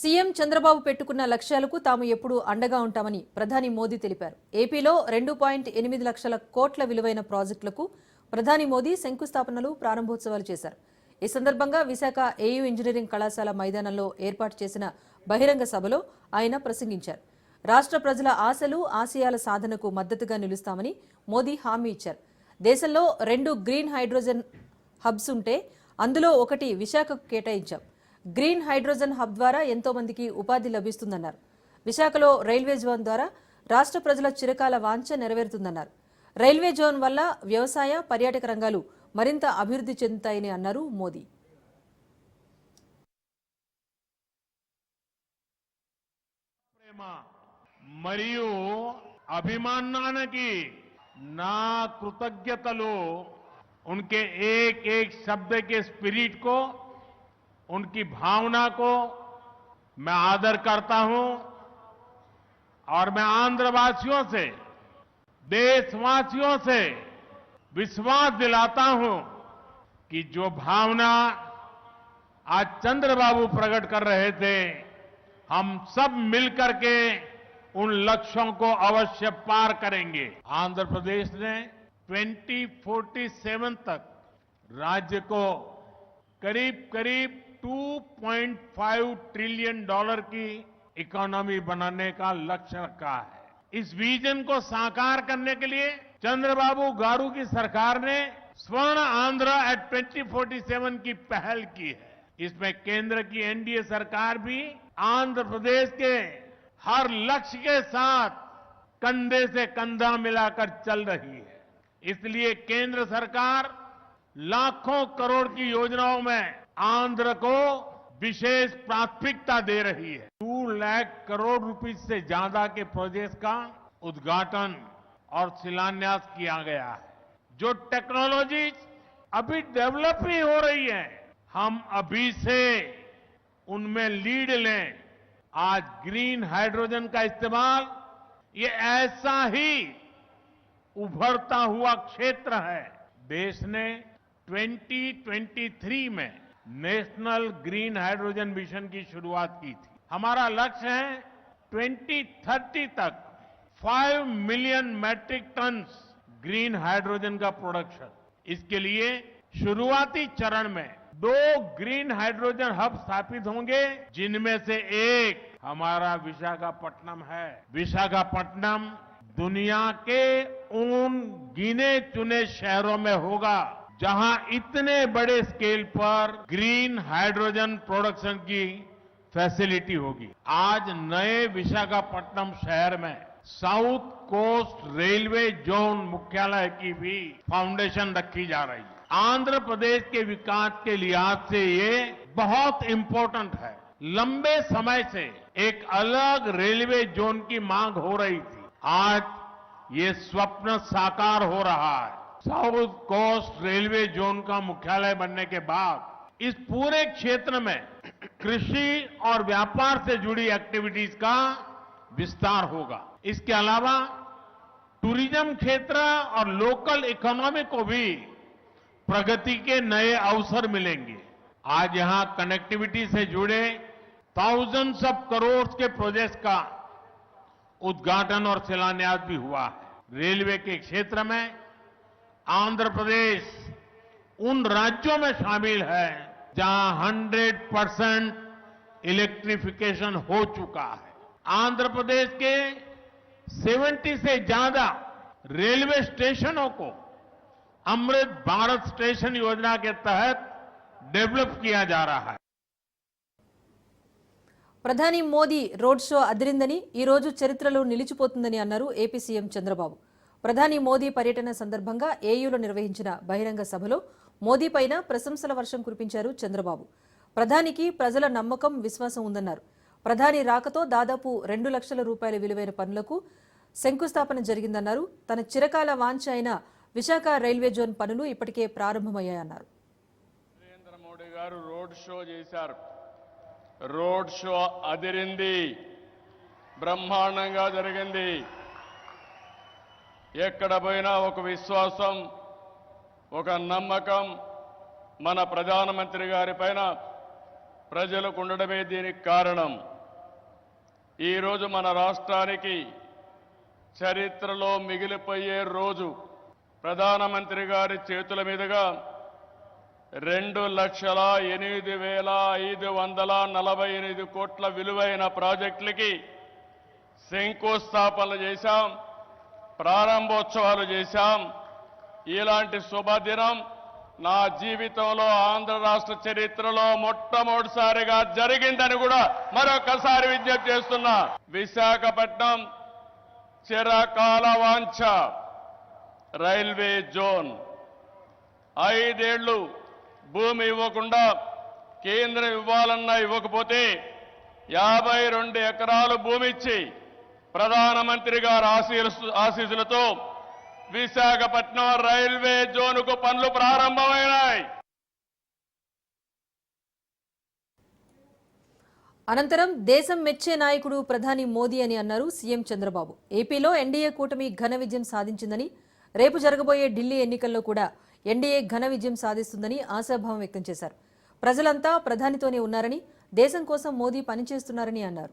CM Chandrababu పెట్టుకున్న లక్ష్యాలకు తాము ఎప్పుడూ అండగా ఉంటామని ప్రధాని మోదీ తెలిపారు. ఏపీలో రెండు పాయింట్ ఎనిమిది లక్షల కోట్ల విలువైన ప్రాజెక్టులకు ప్రధాని మోదీ శంకుస్థాపనలు ప్రారంభోత్సవాలు చేశారు. ఈ సందర్భంగా విశాఖ ఏయూ ఇంజనీరింగ్ కళాశాల మైదానంలో ఏర్పాటు చేసిన బహిరంగ సభలో ఆయన ప్రసంగించారు. రాష్ట్ర ప్రజల ఆశలు ఆశయాల సాధనకు మద్దతుగా నిలుస్తామని మోదీ హామీ ఇచ్చారు. దేశంలో రెండు గ్రీన్ హైడ్రోజన్ హబ్స్ ఉంటే అందులో ఒకటి విశాఖకు కేటాయించాం. గ్రీన్ హైడ్రోజన్ హబ్ ద్వారా ఎంతో మందికి ఉపాధి లభిస్తుందన్నారు విశాఖలో రైల్వే జోన్ ద్వారా రాష్ట్ర ప్రజల చిరకాల వాంఛ నెరవేరుతుందన్నారు రైల్వే జోన్ వల్ల వ్యవసాయ పర్యాటక రంగాలు మరింత అభివృద్ధి చెందుతాయని అన్నారు మోదీ ప్రేమ మరియు అభిమానానికి నా కృతజ్ఞతలు उनके एक एक शब्द के स्पिरिट को उनकी भावना को मैं आदर करता हूँ और मैं आंध्रवासियों से, देशवासियों से विश्वास दिलाता हूँ कि जो भावना आज चंद्रबाबू प्रकट कर रहे थे, हम सब मिलकर के उन लक्ष्यों को अवश्य पार करेंगे। आंध्र प्रदेश ने 2047 तक राज्य को करीब करीब 2.5 ट्रिलियन डॉलर की इकोनॉमी बनाने का लक्ष्य रखा है। इस विजन को साकार करने के लिए चंद्रबाबू गारू की सरकार ने स्वर्ण आंध्र एट 2047 की पहल की है। इसमें केंद्र की एनडीए सरकार भी आंध्र प्रदेश के हर लक्ष्य के साथ कंधे से कंधा मिलाकर चल रही है। इसलिए केंद्र सरकार लाखों करोड़ की योजनाओं में आंध्र को विशेष प्राथमिकता दे रही है। टू लाख करोड़ रुपए से ज़्यादा के प्रोजेक्ट का उद्घाटन और शिलान्यास किया गया है। जो टेक्नोलॉजी अभी डेवलप ही हो रही है, हम अभी से उनमें लीड लें। आज ग्रीन हाइड्रोजन का इस्तेमाल, ये ऐसा ही उभरता हुआ क्षेत्र है। देश ने 2023 में नेशनल ग्रीन हाइड्रोजन मिशन की शुरुआत की थी। हमारा लक्ष्य है 2030 तक 5 million metric ton green hydrogen का प्रोडक्शन। इसके लिए शुरुआती चरण में दो ग्रीन हाइड्रोजन हब स्थापित होंगे, जिनमें से एक हमारा विशाखापट्टनम है। विशाखापट्टनम दुनिया के उन गिने चुने शहरों में होगा। जहाँ इतने बड़े स्केल पर ग्रीन हाइड्रोजन प्रोडक्शन की फैसिलिटी होगी। आज नए विशाखापट्टनम शहर में साउथ कोस्ट रेलवे जोन मुख्यालय की भी फाउंडेशन रखी जा रही है। आंध्र प्रदेश के विकास के लिहाज से ये बहुत इंपॉर्टेंट है। लंबे समय से एक अलग रेलवे जोन की मांग हो रही थी। आज ये स्वप्न साकार हो रहा है। साउथ कोस्ट रेलवे जोन का मुख्यालय बनने के बाद इस पूरे क्षेत्र में कृषि और व्यापार से जुड़ी एक्टिविटीज़ का विस्तार होगा। इसके अलावा टूरिज़्म क्षेत्र और लोकल इकोनॉमी को भी प्रगति के नए अवसर मिलेंगे। आज यहाँ कनेक्टिविटी से जुड़े थाउजेंड्स ऑफ़ करोड़ के प्रोजेक्ट का उद्घाटन और शिलान्यास भी हुआ है। रेलवे के क्षेत्र में आंध्र प्रदेश उन राज्यों में शामिल है जहां 100 परसेंट इलेक्ट्रिफिकेशन हो चुका है आंध्र प्रदेश के 70 से ज्यादा रेलवे स्टेशनों को अमृत भारत स्टेशन योजना के तहत डेवलप किया जा रहा है ప్రధాని మోదీ రోడ్ షో అదిరిందని ఈ రోజు చరిత్రలో నిలిచిపోతుందని అన్నారు ఏపీ సీఎం చంద్రబాబు ప్రధాని మోదీ పర్యటన సందర్భంగా ఏయూలో నిర్వహించిన బహిరంగ సభలో మోదీ పైన ప్రశంసల వర్షం కురిపించారు చంద్రబాబు. ప్రధానికి ప్రజల నమ్మకం విశ్వాసం ఉందన్నారు. ప్రధాని రాకతో దాదాపు రెండు లక్షల రూపాయల విలువైన పనులకు శంకుస్థాపన జరిగిందన్నారు. తన చిరకాల వాంఛ అయిన విశాఖ రైల్వే జోన్ పనులు ఇప్పటికే ప్రారంభమయ్యాయన్నారు. నరేంద్ర మోడీ గారు రోడ్ షో చేశారు. రోడ్ షో అదిరింది. బ్రహ్మాండంగా జరిగింది. ఎక్కడ పోయినా ఒక విశ్వాసం ఒక నమ్మకం మన ప్రధానమంత్రి గారి పైన ప్రజలకు ఉండడమే దీనికి కారణం. ఈరోజు మన రాష్ట్రానికి చరిత్రలో మిగిలిపోయే రోజు ప్రధానమంత్రి గారి చేతుల మీదుగా రెండు లక్షల ఎనిమిది వేల ఐదు వందల నలభై ఎనిమిది కోట్ల విలువైన ప్రాజెక్టులకి శంకుస్థాపనలు చేశాం. ప్రారంభోత్సవాలు చేశాం. ఇలాంటి శుభదినం నా జీవితంలో ఆంధ్ర రాష్ట్ర చరిత్రలో మొట్టమొదటిసారిగా జరిగిందని కూడా మరొకసారి విజ్ఞప్తి చేస్తున్నా. విశాఖపట్నం చిరకాల వాంఛ. Railway zone. ఐదేళ్ళు భూమి ఇవ్వకుండా కేంద్రం ఇవ్వాలన్నా ఇవ్వకపోతే యాభై రెండు ఎకరాలు భూమి ఇచ్చి ప్రధానమంత్రి గారి ఆశీస్సులతో విశాఖపట్నం రైల్వే జోన్కు పనులు ప్రారంభమైనాయి. అనంతరం దేశం మెచ్చే నాయకుడు ప్రధాని మోదీ అని అన్నారు సీఎం చంద్రబాబు. ఏపీలో ఎన్డీఏ కూటమి ఘన విజయం సాధించిందని రేపు జరగబోయే ఢిల్లీ ఎన్నికల్లో కూడా ఎన్డీఏ ఘన విజయం సాధిస్తుందని ఆశాభావం వ్యక్తం చేశారు. ప్రజలంతా ప్రధానితోనే ఉన్నారని దేశం కోసం మోదీ పనిచేస్తున్నారని అన్నారు.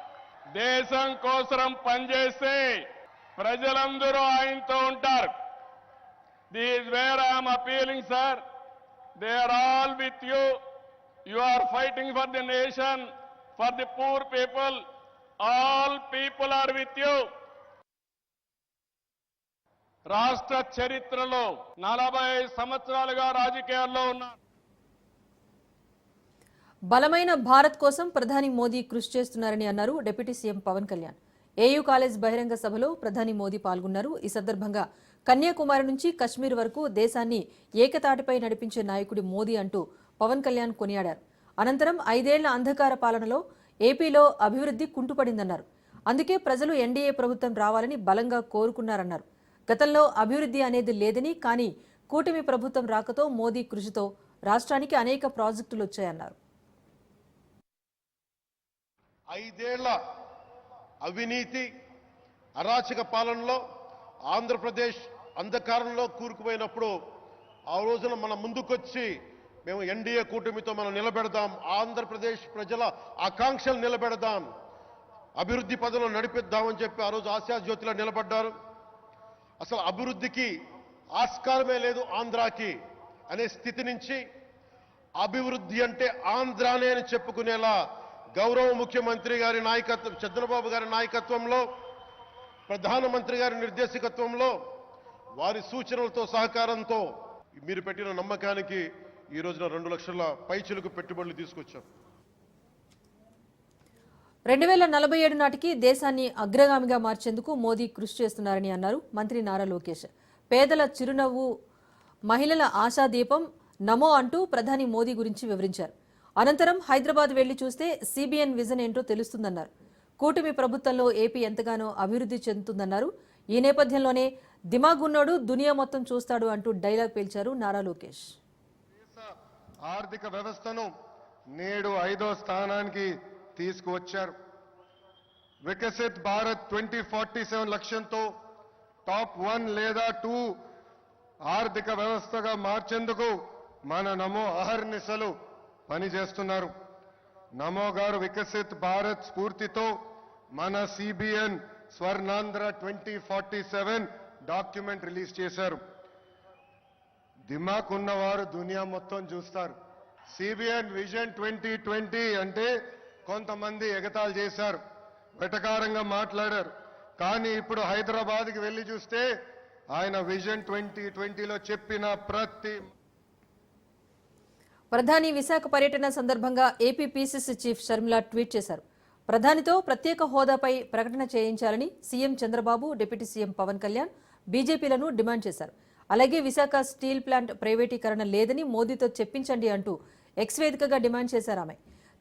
దేశం కోసం పనిచేస్తే ప్రజలందరూ ఆయనతో ఉంటారు. These were I'm appealing sir they are all with you you are fighting for the nation for the poor people all people are with you రాష్ట్ర చరిత్రలో నలభై సంవత్సరాలుగా రాజకీయాల్లో ఉన్నారు. బలమైన భారత్ కోసం ప్రధాని మోదీ కృషి చేస్తున్నారని అన్నారు deputy CM Pawan Kalyan. AU college బహిరంగ సభలో ప్రధాని మోదీ పాల్గొన్నారు. ఈ సందర్భంగా కన్యాకుమారి నుంచి కశ్మీర్ వరకు దేశాన్ని ఏకతాటిపై నడిపించే నాయకుడి మోదీ అంటూ పవన్ కళ్యాణ్ కొనియాడారు. అనంతరం ఐదేళ్ళ అంధకార పాలనలో ఏపీలో అభివృద్ధి కుంటుపడిందన్నారు. అందుకే ప్రజలు ఎన్డీఏ ప్రభుత్వం రావాలని బలంగా కోరుకున్నారన్నారు. గతంలో అభివృద్ధి అనేది లేదని కానీ కూటమి ప్రభుత్వం రాకతో మోదీ కృషితో రాష్ట్రానికి అనేక ప్రాజెక్టులు వచ్చాయన్నారు. ఐదేళ్ళ అవినీతి అరాచక పాలనలో ఆంధ్రప్రదేశ్ అంధకారంలో కూరుకుపోయినప్పుడు ఆ రోజున మన ముందుకొచ్చి మేము ఎన్డీఏ కూటమితో మనం నిలబెడదాం ఆంధ్రప్రదేశ్ ప్రజల ఆకాంక్షలు నిలబెడదాం అభివృద్ధి పదంలో నడిపిద్దామని చెప్పి ఆ రోజు ఆశాజ్యోతిలో నిలబడ్డారు. అసలు అభివృద్ధికి ఆస్కారమే లేదు ఆంధ్రాకి అనే స్థితి నుంచి అభివృద్ధి అంటే ఆంధ్రానే అని చెప్పుకునేలా గౌరవ ముఖ్యమంత్రి గారి నాయకత్వం చంద్రబాబు గారి నాయకత్వంలో ప్రధానమంత్రి గారి నిర్దేశకత్వంలో వారి సూచనలతో సహకారంతో మీరు పెట్టిన నమ్మకానికి ఈ రోజున రెండు లక్షల పైచులకు పెట్టుబడులు తీసుకొచ్చాం. రెండు వేల నలభై ఏడు నాటికి దేశాన్ని అగ్రగామిగా మార్చేందుకు మోదీ కృషి చేస్తున్నారని అన్నారు మంత్రి నారా లోకేష్. పేదల చిరునవ్వు మహిళల ఆశాదీపం నమో అంటూ ప్రధాని మోదీ గురించి వివరించారు. అనంతరం హైదరాబాద్ వెళ్ళి చూస్తే సిబిఎన్ విజన్ ఏంటో తెలుస్తుందన్నారు. కూటమి ప్రభుత్వంలో ఏపీ ఎంతగానో అభివృద్ధి చెందుతుందన్నారు. ఈ నేపథ్యంలోనే దిమాగున్నాడు దునియా మొత్తం చూస్తాడు అంటూ డైలాగ్ పేల్చారు నారా లోకేష్. ఆర్థిక వ్యవస్థను నేడు ఐదో స్థానానికి తీసుకువచ్చారు. Viksit Bharat twenty forty seven లక్ష్యంతో టాప్ వన్ లేదా టూ ఆర్థిక వ్యవస్థగా మార్చేందుకు మన నమో అహర్నిశలు పనిచేస్తున్నారు నమో గారు వికసిత్ భారత్ స్ఫూర్తితో మన CBN Swarnandhra twenty forty seven document release చేశారు. దిమాక్ ఉన్నవారు దునియా మొత్తం చూస్తారు. సిబిఎన్ విజన్ ట్వంటీ ట్వంటీ అంటే కొంతమంది ఎగతాళి చేశారు. వెటకారంగా మాట్లాడారు. కానీ ఇప్పుడు హైదరాబాద్కి వెళ్ళి చూస్తే ఆయన విజన్ ట్వంటీ ట్వంటీలో చెప్పిన ప్రతి ప్రధాని విశాఖ పర్యటన సందర్భంగా AP PCC chief Sharmila tweet చేశారు. ప్రధానితో ప్రత్యేక హోదాపై ప్రకటన చేయించాలని CM Chandrababu deputy CM Pawan Kalyan బీజేపీలను demand చేశారు. అలాగే విశాఖ స్టీల్ ప్లాంట్ ప్రైవేటీకరణ లేదని మోదీతో చెప్పించండి అంటూ ఎక్స్ వేదికగా డిమాండ్ చేశారు ఆమె.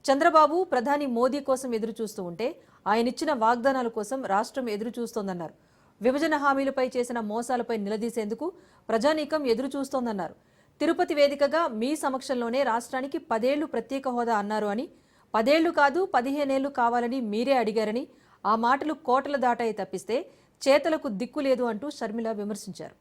చంద్రబాబు ప్రధాని మోదీ కోసం ఎదురు చూస్తూ ఉంటే ఆయనిచ్చిన వాగ్దానాల కోసం రాష్ట్రం ఎదురు చూస్తోందన్నారు విభజన హామీలపై చేసిన మోసాలపై నిలదీసేందుకు ప్రజానీకం ఎదురు చూస్తోందన్నారు తిరుపతి వేదికగా మీ సమక్షంలోనే రాష్ట్రానికి పదేళ్ళు ప్రత్యేక హోదా అన్నారు అని పదేళ్ళు కాదు పదిహేనేళ్ళు కావాలని మీరే అడిగారని ఆ మాటలు కోటల దాటాయి తప్పిస్తే చేతలకు దిక్కు లేదు అంటూ షర్మిల విమర్శించారు.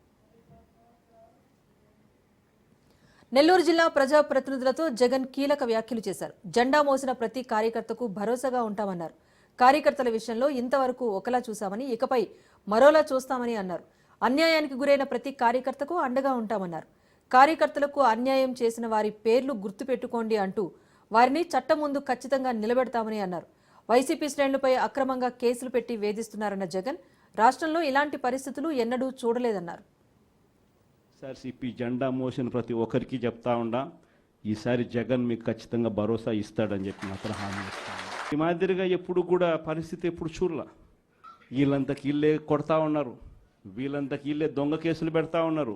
నెల్లూరు జిల్లా ప్రజాప్రతినిధులతో జగన్ కీలక వ్యాఖ్యలు చేశారు. జెండా మోసిన ప్రతి కార్యకర్తకు భరోసాగా ఉంటామన్నారు. కార్యకర్తల విషయంలో ఇంతవరకు ఒకలా చూశామని ఇకపై మరోలా చూస్తామని అన్నారు. అన్యాయానికి గురైన ప్రతి కార్యకర్తకు అండగా ఉంటామన్నారు. కార్యకర్తలకు అన్యాయం చేసిన వారి పేర్లు గుర్తుపెట్టుకోండి అంటూ వారిని చట్టం ముందు ఖచ్చితంగా నిలబెడతామని అన్నారు. వైసీపీ శ్రేణులపై అక్రమంగా కేసులు పెట్టి వేధిస్తున్నారన్న జగన్ రాష్ట్రంలో ఇలాంటి పరిస్థితులు ఎన్నడూ చూడలేదన్నారు. ఎస్ఆర్సిపి జెండా మోసిన ప్రతి ఒక్కరికి చెప్తా ఉండా ఈసారి జగన్ మీకు ఖచ్చితంగా భరోసా ఇస్తాడని చెప్పి మాత్రం హామీ ఇస్తాను ఈ మాదిరిగా ఎప్పుడు కూడా పరిస్థితి ఎప్పుడు చూడలా. వీళ్ళంతకి వీళ్ళే కొడతా ఉన్నారు. వీళ్ళంతకి వీళ్ళే దొంగ కేసులు పెడతా ఉన్నారు.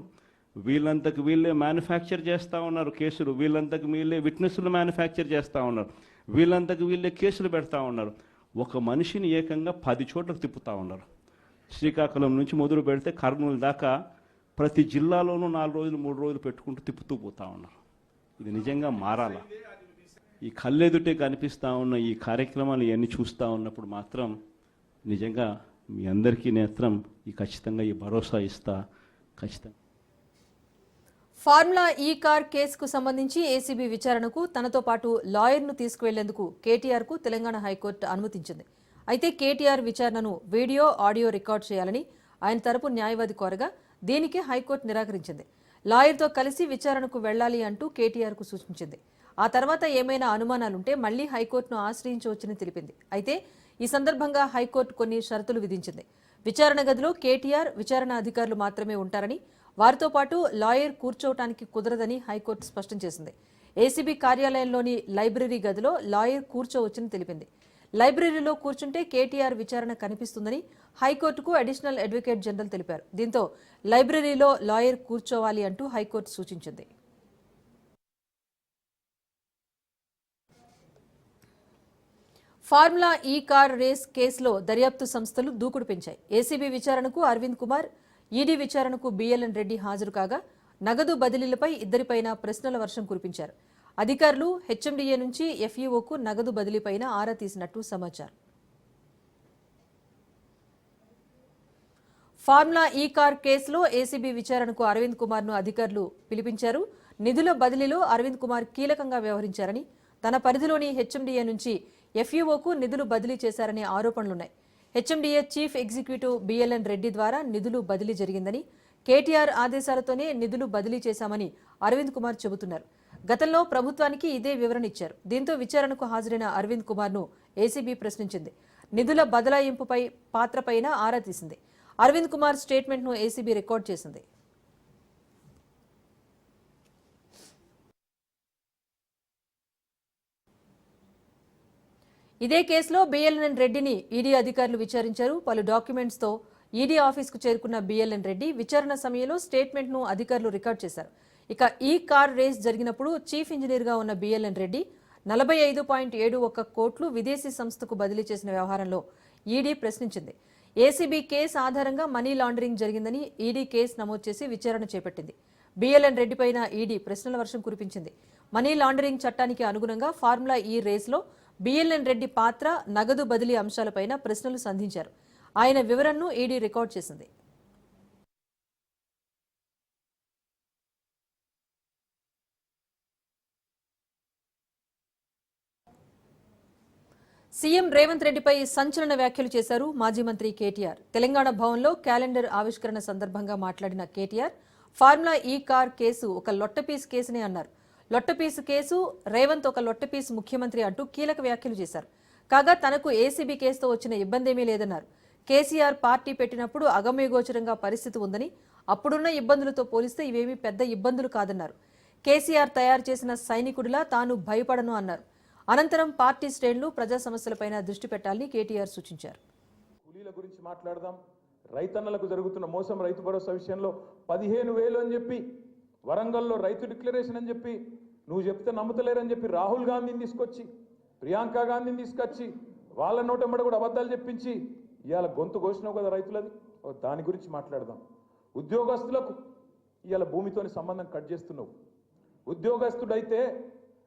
వీళ్ళంతకు వీళ్ళే మ్యానుఫ్యాక్చర్ చేస్తూ ఉన్నారు కేసులు. వీళ్ళంతకు వీళ్ళే విట్నెస్లు మ్యానుఫ్యాక్చర్ చేస్తూ ఉన్నారు. వీళ్ళంతకు వీళ్ళే కేసులు పెడతా ఉన్నారు. ఒక మనిషిని ఏకంగా పది చోట్లకు తిప్పుతా ఉన్నారు. శ్రీకాకుళం నుంచి మొదలు పెడితే కర్నూలు దాకా ప్రతి జిల్లాలోనూ నాలుగు రోజులు మూడు రోజులు పెట్టుకుంటూ తిప్పుతూ పోతా ఉన్నారు. ఇది నిజంగా మారాలా? ఈ కళ్ళెదుటే కనిపిస్తూ ఉన్న ఈ కార్యక్రమాలు ఇవన్నీ చూస్తూ ఉన్నప్పుడు మాత్రం నిజంగా మీ అందరికీ నేత్రం ఈ ఖచ్చితంగా ఈ భరోసా ఇస్తా. ఖచ్చితంగా. ఫార్ములా ఈ కార్ కేసుకు సంబంధించి ఏసీబీ విచారణకు తనతో పాటు లాయర్ను తీసుకువెళ్ళేందుకు కేటీఆర్కు తెలంగాణ హైకోర్టు అనుమతించింది. అయితే కేటీఆర్ విచారణను వీడియో ఆడియో రికార్డ్ చేయాలని ఆయన తరపు న్యాయవాది కోరగా దీనికి హైకోర్టు నిరాకరించింది. లాయర్తో కలిసి విచారణకు వెళ్ళాలి అంటూ కేటీఆర్కు సూచించింది. ఆ తర్వాత ఏమైనా అనుమానాలుంటే మళ్ళీ హైకోర్టును ఆశ్రయించవచ్చని తెలిపింది. అయితే ఈ సందర్భంగా హైకోర్టు కొన్ని షరతులు విధించింది. విచారణ గదిలో కేటీఆర్ విచారణ అధికారులు మాత్రమే ఉంటారని వారితో పాటు లాయర్ కూర్చోవటానికి కుదరదని హైకోర్టు స్పష్టం చేసింది. ఏసీబీ కార్యాలయంలోని లైబ్రరీ గదిలో లాయర్ కూర్చోవచ్చని తెలిపింది. లైబ్రరీలో కూర్చుంటే కేటీఆర్ విచారణ కనిపిస్తుందని హైకోర్టుకు అడిషనల్ అడ్వకేట్ జనరల్ తెలిపారు. దీంతో లైబ్రరీలో లాయర్ కూర్చోవాలి అంటూ హైకోర్టు సూచించింది. ఫార్ములా ఈ కార్ రేస్ కేసులో దర్యాప్తు సంస్థలు దూకుడు పెంచాయి. ఏసీబీ విచారణకు అరవింద్ కుమార్ ఈడీ విచారణకు బిఎల్ఎన్ రెడ్డి హాజరు కాగా నగదు బదిలీలపై ఇద్దరిపైన ప్రశ్నల వర్షం కురిపించారు. అధికారులు హెచ్ఎండిఏ నుంచి ఎఫ్ఈఓకు నగదు బదిలీపైన ఆరా తీసినట్టు సమాచారం. ఫార్ములా ఈ కార్ కేసులో ఏసీబీ విచారణకు అరవింద్ కుమార్ను అధికారులు పిలిపించారు. నిధుల బదిలీలో అరవింద్ కుమార్ కీలకంగా వ్యవహరించారని తన పరిధిలోని హెచ్ఎండిఏ నుంచి ఎఫ్ఈఓకు నిధులు బదిలీ చేశారనే ఆరోపణలున్నాయి. HMDA chief executive BLN Reddy ద్వారా నిధులు బదిలీ జరిగిందని కేటీఆర్ ఆదేశాలతోనే నిధులు బదిలీ చేశామని అరవింద్ కుమార్ చెబుతున్నారు. గతంలో ప్రభుత్వానికి ఇదే వివరణ ఇచ్చారు. దీంతో విచారణకు హాజరైన అరవింద్ కుమార్ను ఏసీబీ ప్రశ్నించింది. నిధుల బదలాయింపుపై పాత్రపైన ఆరా తీసింది. అరవింద్ కుమార్ స్టేట్మెంట్ను ఏసీబీ రికార్డ్ చేసింది. ఇదే కేసులో బిఎల్ఎన్ రెడ్డిని ఈడీ అధికారులు విచారించారు. పలు డాక్యుమెంట్స్తో ఈడీ ఆఫీస్కు చేరుకున్న బిఎల్ఎన్ రెడ్డి విచారణ సమయంలో స్టేట్మెంట్ను అధికారులు రికార్డ్ చేశారు. ఇక ఈ కార్ రేస్ జరిగినప్పుడు చీఫ్ ఇంజనీర్గా ఉన్న బిఎల్ఎన్ రెడ్డి నలభై ఐదు పాయింట్ ఏడు ఒక్క కోట్లు విదేశీ సంస్థకు బదిలీ చేసిన వ్యవహారంలో ఈడీ ప్రశ్నించింది. ఏసీబీ కేసు ఆధారంగా మనీ లాండరింగ్ జరిగిందని ఈడీ కేసు నమోదు చేసి విచారణ చేపట్టింది. బిఎల్ఎన్ రెడ్డిపైన ఈడీ ప్రశ్నల వర్షం కురిపించింది. మనీ లాండరింగ్ చట్టానికి అనుగుణంగా ఫార్ములా ఈ రేసులో బిఎల్ఎన్ రెడ్డి పాత్ర నగదు బదిలీ అంశాలపైన ప్రశ్నలు సంధించారు. ఆయన వివరణను ఈడీ రికార్డ్ చేసింది. సీఎం రేవంత్ రెడ్డిపై సంచలన వ్యాఖ్యలు చేశారు మాజీ మంత్రి కేటీఆర్. తెలంగాణ భవన్లో క్యాలెండర్ ఆవిష్కరణ సందర్భంగా మాట్లాడిన KTR formula E car case ఒక లొట్టపీస్ కేసునే అన్నారు. లొట్టపీసు కేసు రేవంత్ ఒక లొట్టపీసు ముఖ్యమంత్రి అంటూ కీలక వ్యాఖ్యలు చేశారు. కాగా తనకు ఏసీబీ కేసుతో వచ్చిన ఇబ్బందేమీ లేదన్నారు. కేసీఆర్ పార్టీ పెట్టినప్పుడు అగమ్యగోచరంగా పరిస్థితి ఉందని అప్పుడున్న ఇబ్బందులతో పోలిస్తే ఇవేమీ పెద్ద ఇబ్బందులు కాదన్నారు. కేసీఆర్ తయారు చేసిన సైనికుడిలా తాను భయపడను అన్నారు. అనంతరం పార్టీ శ్రేణులు ప్రజా సమస్యలపైన దృష్టి పెట్టాలని కేటీఆర్ సూచించారు. కూలీల గురించి మాట్లాడదాం. రైతన్నలకు జరుగుతున్న మోసం రైతు భరోసా విషయంలో పదిహేను వేలు అని చెప్పి వరంగల్లో రైతు డిక్లరేషన్ అని చెప్పి నువ్వు చెప్తే నమ్ముతలేరని చెప్పి రాహుల్ గాంధీని తీసుకొచ్చి ప్రియాంక గాంధీని తీసుకొచ్చి వాళ్ళ నోటెంబడ కూడా అబద్ధాలు చెప్పించి ఇవాళ గొంతు కోసినావు కదా రైతులది? ఓ దాని గురించి మాట్లాడదాం. ఉద్యోగస్తులకు ఇవాళ భూమితోని సంబంధం కట్ చేస్తున్నావు. ఉద్యోగస్తుడైతే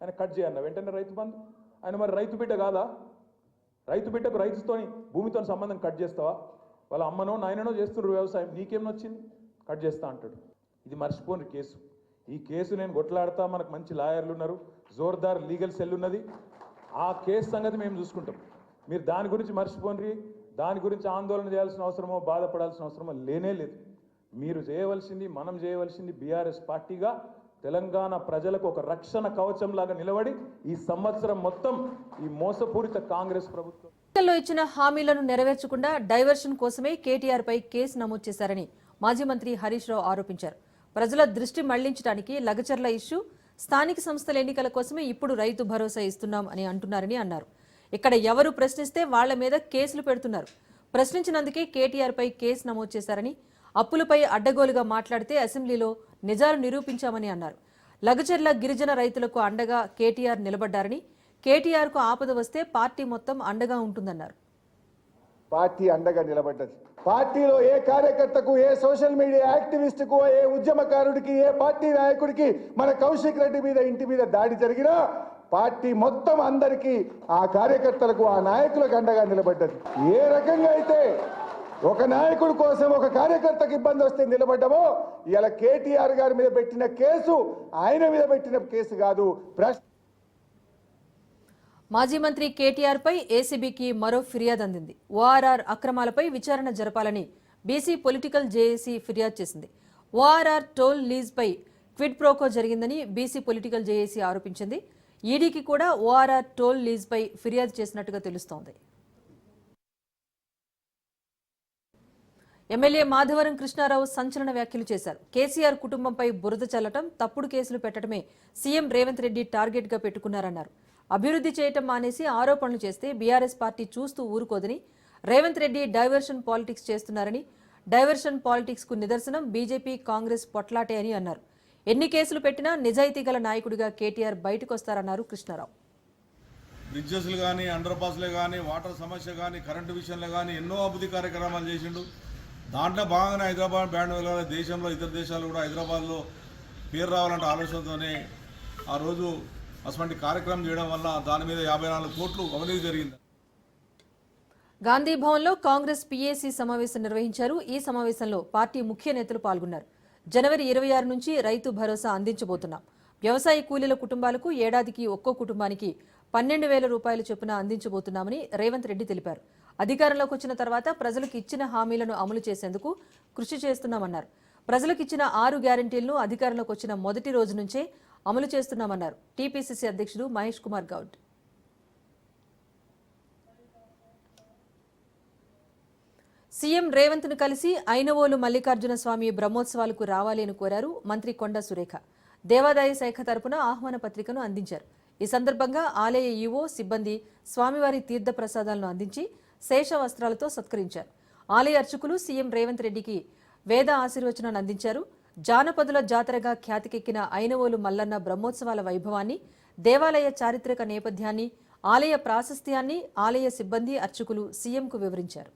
ఆయన కట్ చేయన్న వెంటనే రైతు బంధు. ఆయన మరి రైతు బిడ్డ కాదా? రైతు బిడ్డకు రైతుతోని భూమితో సంబంధం కట్ చేస్తావా? వాళ్ళ అమ్మనో నాయననో చేస్తున్నారు వ్యవసాయం. నీకేం వచ్చింది కట్ చేస్తా అంటాడు. ఇది మర్చిపోని కేసు. ఈ కేసు నేను కొట్లాడతా మనకు మంచి లాయర్లు ఉన్నారు జోర్దార్ లీగల్ సెల్ ఉన్నది. ఆ కేసు సంగతి మేము చూసుకుంటాం. మీరు దాని గురించి మర్చిపోండి దాని గురించి ఆందోళన చేయాల్సిన అవసరమో బాధపడాల్సిన అవసరమో లేనే లేదు. మీరు చేయవలసింది మనం చేయవలసింది బీఆర్ఎస్ పార్టీగా తెలంగాణ ప్రజలకు ఒక రక్షణ కవచంలాగా నిలబడి ఈ సంవత్సరం మొత్తం ఈ మోసపూరిత కాంగ్రెస్ ప్రభుత్వం ఇచ్చిన హామీలను నెరవేర్చకుండా డైవర్షన్ కోసమే కేటీఆర్ పై కేసు నమోదు చేశారని మాజీ మంత్రి హరీష్ రావు ఆరోపించారు. ప్రజల దృష్టి మళ్ళించడానికి లగచర్ల ఇష్యూ స్థానిక సంస్థల ఎన్నికల కోసమే ఇప్పుడు రైతు భరోసా ఇస్తున్నాం అని అంటున్నారని అన్నారు. ఇక్కడ ఎవరు ప్రశ్నిస్తే వాళ్ళ మీద కేసులు పెడుతున్నారు. ప్రశ్నించినందుకే కేటీఆర్పై కేసు నమోదు చేశారని అప్పులపై అడ్డగోలుగా మాట్లాడితే అసెంబ్లీలో నిజాలు నిరూపించామని అన్నారు. లగచర్ల గిరిజన రైతులకు అండగా కేటీఆర్ నిలబడ్డారని కేటీఆర్కు ఆపద వస్తే పార్టీ మొత్తం అండగా ఉంటుందన్నారు. పార్టీ అండగా నిలబడ్డది. పార్టీలో ఏ కార్యకర్తకు ఏ సోషల్ మీడియా యాక్టివిస్టుకు ఏ ఉద్యమకారుడికి ఏ పార్టీ నాయకుడికి మన కౌశిక్ రెడ్డి మీద ఇంటి మీద దాడి జరిగినా పార్టీ మొత్తం అందరికీ ఆ కార్యకర్తలకు ఆ నాయకులకు అండగా నిలబడ్డది. ఏ రకంగా అయితే ఒక నాయకుడి కోసం ఒక కార్యకర్తకు ఇబ్బంది వస్తే నిలబడ్డమో ఇలా కేటీఆర్ గారి మీద పెట్టిన కేసు ఆయన మీద పెట్టిన కేసు కాదు ప్రశ్న మాజీ మంత్రి కేటీఆర్పై ఏసీబీకి మరో ఫిర్యాదు అందింది. ఓఆర్ఆర్ అక్రమాలపై విచారణ జరపాలని బీసీ పొలిటికల్ జేఏసీ ఫిర్యాదు చేసింది. ఓఆర్ఆర్ టోల్ లీజ్పై క్విడ్ ప్రోకో జరిగిందని బీసీ పొలిటికల్ జేఏసీ ఆరోపించింది. ఈడీకి కూడా ఓఆర్ఆర్ టోల్ లీజ్పై ఫిర్యాదు చేసినట్టుగా తెలుస్తోంది. ఎమ్మెల్యే మాధవరం కృష్ణారావు సంచలన వ్యాఖ్యలు చేశారు. కేసీఆర్ కుటుంబంపై బురద చల్లటం తప్పుడు కేసులు పెట్టడమే సీఎం రేవంత్ రెడ్డి టార్గెట్గా పెట్టుకున్నారన్నారు. అభివృద్ధి చేయటం మానేసి ఆరోపణలు చేస్తే బీఆర్ఎస్ పార్టీ చూస్తూ ఊరుకోదని రేవంత్ రెడ్డి డైవర్షన్ పాలిటిక్స్ చేస్తున్నారని డైవర్షన్ పాలిటిక్స్కు నిదర్శనం బీజేపీ కాంగ్రెస్ పొట్లాటే అని అన్నారు. ఎన్ని కేసులు పెట్టినా నిజాయితీ గల నాయకుడిగా కేటీఆర్ బయటకొస్తారన్నారు కృష్ణారావు. బ్రిడ్జెస్లు కానీ అండర్ పాస్లే కానీ వాటర్ సమస్య కానీ కరెంటు విషయంలో కానీ ఎన్నో అభివృద్ధి కార్యక్రమాలు చేసిండు. దాంట్లో భాగంగానే హైదరాబాద్ బ్యాండ్ వెళ్ళాలి దేశంలో ఇతర దేశాలు కూడా హైదరాబాద్లో పేరు రావాలంటే ఆలోచనతోనే ఆ రోజు అటువంటి కార్యక్రమం చేయడం వల్ల దాని మీద యాభై నాలుగు కోట్లు అవినీతి జరిగింది. గాంధీ భవన్లో కాంగ్రెస్ పీఏసీ సమావేశం నిర్వహించారు. ఈ సమావేశంలో పార్టీ ముఖ్య నేతలు పాల్గొన్నారు. జనవరి ఇరవై ఆరు నుంచి రైతు భరోసా అందించబోతున్నాం. వ్యవసాయ కూలీల కుటుంబాలకు ఏడాదికి ఒక్కో కుటుంబానికి పన్నెండు వేల రూపాయల చొప్పున అందించబోతున్నామని రేవంత్ రెడ్డి తెలిపారు. అధికారంలోకి వచ్చిన తర్వాత ప్రజలకు ఇచ్చిన హామీలను అమలు చేసేందుకు కృషి చేస్తున్నామన్నారు. ప్రజలకు ఇచ్చిన ఆరు గ్యారంటీలను అధికారంలోకి వచ్చిన మొదటి రోజు నుంచే అమలు చేస్తున్నామన్నారు. టీపీసీసీ అధ్యక్షుడు మహేష్ కుమార్ గౌడ్. సీఎం రేవంత్ను కలిసి ఐనవోలు మల్లికార్జున స్వామి బ్రహ్మోత్సవాలకు రావాలి అని కోరారు మంత్రి కొండ సురేఖ. దేవాదాయ శాఖ తరపున ఆహ్వాన పత్రికను అందించారు. ఈ సందర్భంగా ఆలయ ఈవో సిబ్బంది స్వామివారి తీర్థ ప్రసాదాలను అందించి శేష వస్త్రాలతో సత్కరించారు. ఆలయ అర్చకులు సీఎం రేవంత్ రెడ్డికి వేద ఆశీర్వచనాన్ని అందించారు. జానపదుల జాతరగా ఖ్యాతికెక్కిన ఐనవోలు మల్లన్న బ్రహ్మోత్సవాల వైభవాన్ని దేవాలయ చారిత్రక నేపథ్యాన్ని ఆలయ ప్రాశస్త్యాన్ని ఆలయ సిబ్బంది అర్చకులు సీఎంకు వివరించారు.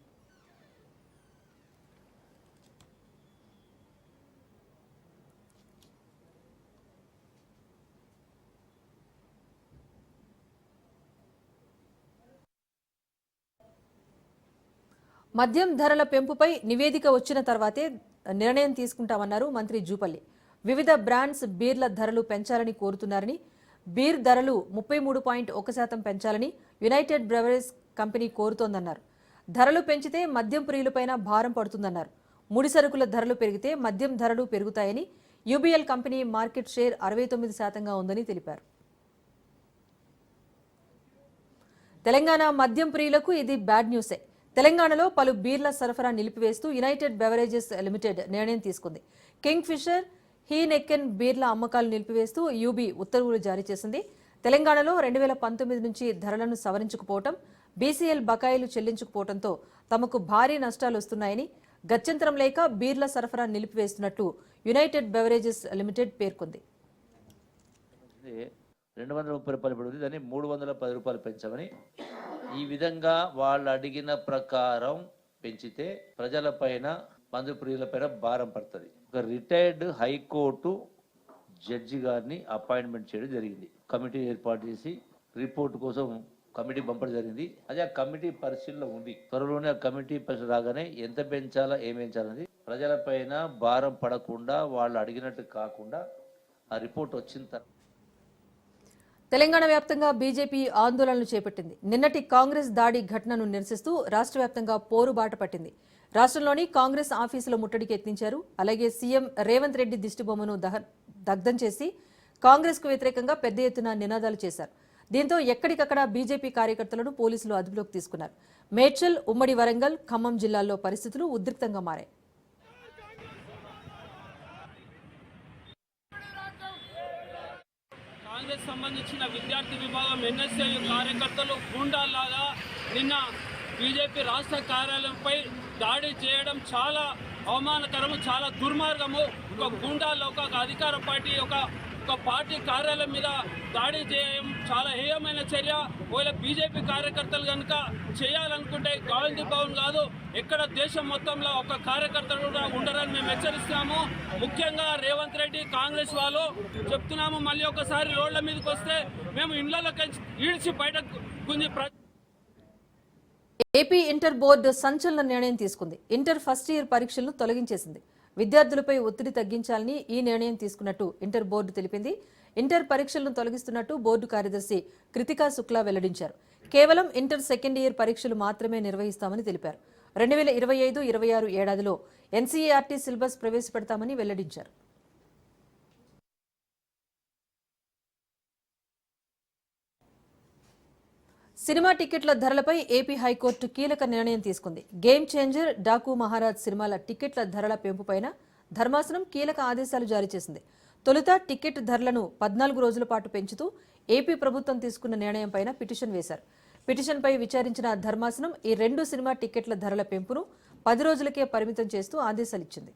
మద్యం ధరల పెంపుపై నివేదిక వచ్చిన తర్వాతే నిర్ణయం తీసుకుంటామన్నారు మంత్రి జూపల్లి. వివిధ బ్రాండ్స్ బీర్ల ధరలు పెంచాలని కోరుతున్నారని బీర్ ధరలు ముప్పై మూడు పాయింట్ ఒక శాతం పెంచాలని యునైటెడ్ బ్రెవరేజ్ కంపెనీ కోరుతోందన్నారు. ధరలు పెంచితే మద్యం ప్రియులపైన భారం పడుతుందన్నారు. ముడి సరుకుల ధరలు పెరిగితే మద్యం ధరలు పెరుగుతాయని యూబీఎల్ కంపెనీ మార్కెట్ షేర్ అరవై తొమ్మిది శాతంగా ఉందని తెలిపారు. తెలంగాణ మద్యం ప్రియులకు ఇది బ్యాడ్ న్యూసే. తెలంగాణలో పలు బీర్ల సరఫరా నిలిపివేస్తూ యునైటెడ్ బెవరేజెస్ లిమిటెడ్ నిర్ణయం తీసుకుంది. కింగ్ ఫిషర్ హీ నెక్కెన్ బీర్ల అమ్మకాలు నిలిపివేస్తూ యూబీ ఉత్తర్వులు జారీ చేసింది. తెలంగాణలో రెండు వేల పంతొమ్మిది నుంచి ధరలను సవరించుకుపోవటం బీసీఎల్ బకాయిలు చెల్లించకపోవడంతో తమకు భారీ నష్టాలు వస్తున్నాయని గత్యంతరం లేక బీర్ల సరఫరా నిలిపివేస్తున్నట్టు యునైటెడ్ బెవరేజెస్ లిమిటెడ్ పేర్కొంది. రెండు వందల ముప్పై రూపాయలు పడుతుంది దాన్ని మూడు వందల పది రూపాయలు పెంచమని ఈ విధంగా వాళ్ళు అడిగిన ప్రకారం పెంచితే ప్రజలపైన మందుప్రియులపైన భారం పడుతుంది. ఒక రిటైర్డ్ హైకోర్టు జడ్జి గారిని అపాయింట్మెంట్ చేయడం జరిగింది. కమిటీ ఏర్పాటు చేసి రిపోర్ట్ కోసం కమిటీ పంపడం జరిగింది. అదే ఆ కమిటీ పరిశీలన ఉంది. త్వరలోనే ఆ కమిటీ పరిశీలన రాగానే ఎంత పెంచాలా ఏం పెంచాలనేది ప్రజలపైన భారం పడకుండా వాళ్ళు అడిగినట్టు కాకుండా ఆ రిపోర్ట్ వచ్చిన తర్వాత తెలంగాణ వ్యాప్తంగా బీజేపీ ఆందోళనలు చేపట్టింది. నిన్నటి కాంగ్రెస్ దాడి ఘటనను నిరసిస్తూ రాష్ట్ర వ్యాప్తంగా పోరుబాట పట్టింది. రాష్ట్రంలోని కాంగ్రెస్ ఆఫీసుల ముట్టడికి యత్నించారు. అలాగే సీఎం రేవంత్ రెడ్డి దిష్టిబొమ్మను దహ దగ్ధం చేసి కాంగ్రెస్కు వ్యతిరేకంగా పెద్ద ఎత్తున నినాదాలు చేశారు. దీంతో ఎక్కడికక్కడ బీజేపీ కార్యకర్తలను పోలీసులు అదుపులోకి తీసుకున్నారు. మేడ్చల్ ఉమ్మడి వరంగల్ ఖమ్మం జిల్లాల్లో పరిస్థితులు ఉద్రిక్తంగా మారాయి. కాలేజ్ సంబంధించిన విద్యార్థి విభాగం ఎన్ఎస్ఏ కార్యకర్తలు గూండాల్లాగా నిన్న బీజేపీ రాష్ట్ర కార్యాలయంపై దాడి చేయడం చాలా అవమానకరము చాలా దుర్మార్గము. ఒక గుండాల్లో ఒక అధికార పార్టీ ఒక ఒక పార్టీ కార్యాలయం మీద దాడి చేయడం చాలా హేయమైన చర్య. ఒకవేళ బీజేపీ కార్యకర్తలు కనుక చేయాలనుకుంటే గాంధీ భవన్ కాదు ఎక్కడ దేశం మొత్తంలో ఒక కార్యకర్తలు కూడా ఉండరని మేము హెచ్చరిస్తున్నాము. ముఖ్యంగా రేవంత్ రెడ్డి కాంగ్రెస్ వాళ్ళు చెప్తున్నాము. మళ్ళీ ఒకసారి రోడ్ల మీదకి వస్తే మేము ఇళ్ళలోకి ఈడ్చి బయట గుంజి ఏపీ ఇంటర్ బోర్డు సంచలన నిర్ణయం తీసుకుంది. ఇంటర్ ఫస్ట్ ఇయర్ పరీక్షలను తొలగించేసింది. విద్యార్థులపై ఒత్తిడి తగ్గించాలని ఈ నిర్ణయం తీసుకున్నట్టు ఇంటర్ బోర్డు తెలిపింది. ఇంటర్ పరీక్షలను తొలగిస్తున్నట్టు బోర్డు కార్యదర్శి కృతికా శుక్లా వెల్లడించారు. కేవలం ఇంటర్ సెకండ్ ఇయర్ పరీక్షలు మాత్రమే నిర్వహిస్తామని తెలిపారు. రెండు వేల ఇరవై ఐదు ఇరవై ఆరు ఏడాదిలో ఎన్సీఈఆర్టీ సిలబస్ ప్రవేశపెడతామని వెల్లడించారు. సినిమా టికెట్ల ధరలపై ఏపీ హైకోర్టు కీలక నిర్ణయం తీసుకుంది. గేమ్ చేంజర్ డాకు మహారాజ్ సినిమాల టికెట్ల ధరల పెంపుపైన ధర్మాసనం కీలక ఆదేశాలు జారీ చేసింది. తొలుత టికెట్ ధరలను పద్నాలుగు రోజుల పాటు పెంచుతూ ఏపీ ప్రభుత్వం తీసుకున్న నిర్ణయంపైన పిటిషన్ వేశారు. పిటిషన్పై విచారించిన ధర్మాసనం ఈ రెండు సినిమా టికెట్ల ధరల పెంపును పది రోజులకే పరిమితం చేస్తూ ఆదేశాలిచ్చింది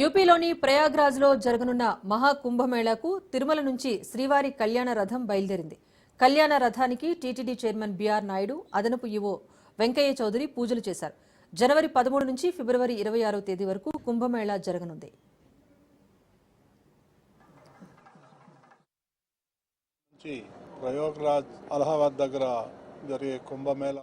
యూపీలోని ప్రయాగ్రాజ్లో జరగనున్న మహాకుంభమేళాకు తిరుమల నుంచి శ్రీవారి కళ్యాణ రథం బయలుదేరింది. కళ్యాణ రథానికి టీటీడీ చైర్మన్ బీఆర్ నాయుడు అదనపు ఈవో వెంకయ్య చౌదరి పూజలు చేశారు. జనవరి పదమూడు నుంచి ఫిబ్రవరి ఇరవై ఆరో తేదీ వరకు కుంభమేళా జరగనుంది. ప్రయోగరాజ్ అలహాబాద్ దగ్గర జరిగే కుంభమేళా